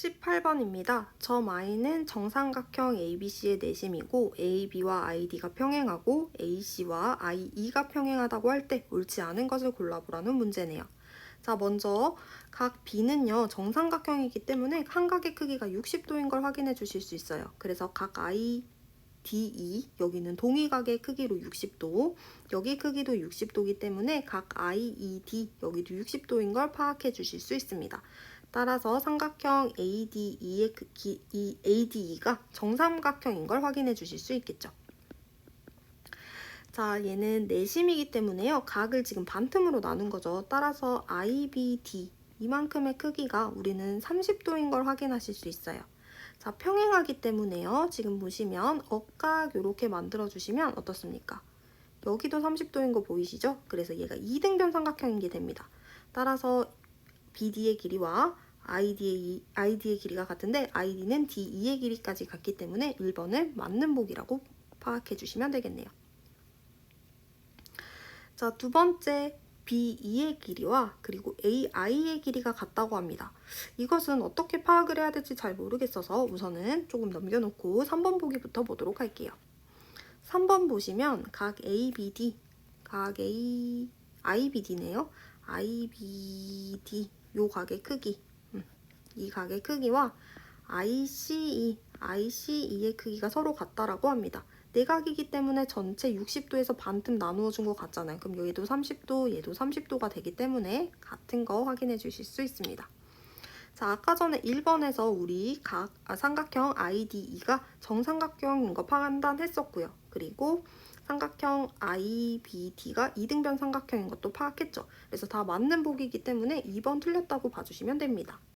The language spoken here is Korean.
18번입니다. 점 I는 정삼각형 ABC의 내심이고 AB와 ID가 평행하고 AC와 IE가 평행하다고 할 때 옳지 않은 것을 골라보라는 문제네요. 자, 먼저 각 B는요, 정삼각형이기 때문에 한각의 크기가 60도인 걸 확인해 주실 수 있어요. 그래서 각 I, DE, 여기는 동의각의 크기로 60도, 여기 크기도 60도이기 때문에 각 IED, 여기도 60도인 걸 파악해 주실 수 있습니다. 따라서 삼각형 ADE의 그 기, 이 ADE가 정삼각형인 걸 확인해 주실 수 있겠죠. 자, 얘는 내심이기 때문에요. 각을 지금 반틈으로 나눈 거죠. 따라서 IBD 이만큼의 크기가 우리는 30도인 걸 확인하실 수 있어요. 자, 평행하기 때문에요. 지금 보시면 억각 이렇게 만들어 주시면 어떻습니까? 여기도 30도인 거 보이시죠? 그래서 얘가 이등변 삼각형인 게 됩니다. 따라서 BD의 길이와 ID의, ID의 길이가 같은데 ID는 DE의 길이까지 같기 때문에 1번을 맞는 보기라고 파악해 주시면 되겠네요. 자, 두 번째 BE의 길이와 그리고 AI의 길이가 같다고 합니다. 이것은 어떻게 파악을 해야 될지 잘 모르겠어서 우선은 조금 넘겨놓고 3번 보기부터 보도록 할게요. 3번 보시면 각 ABD, 각 A, IBD네요. IBD 요 각의 크기, 음, 이 각의 크기와 ICE, ICE의 크기가 서로 같다라고 합니다. 내각이기 때문에 전체 60도에서 반틈 나누어 준 것 같잖아요. 그럼 여기도 30도, 얘도 30도가 되기 때문에 같은 거 확인해 주실 수 있습니다. 자, 아까 전에 1번에서 우리 각 아, 삼각형 IDE가 정삼각형인 거 판단했었고요. 그리고 삼각형 IBD가 이등변 삼각형인 것도 파악했죠. 그래서 다 맞는 보기이기 때문에 2번 틀렸다고 봐주시면 됩니다.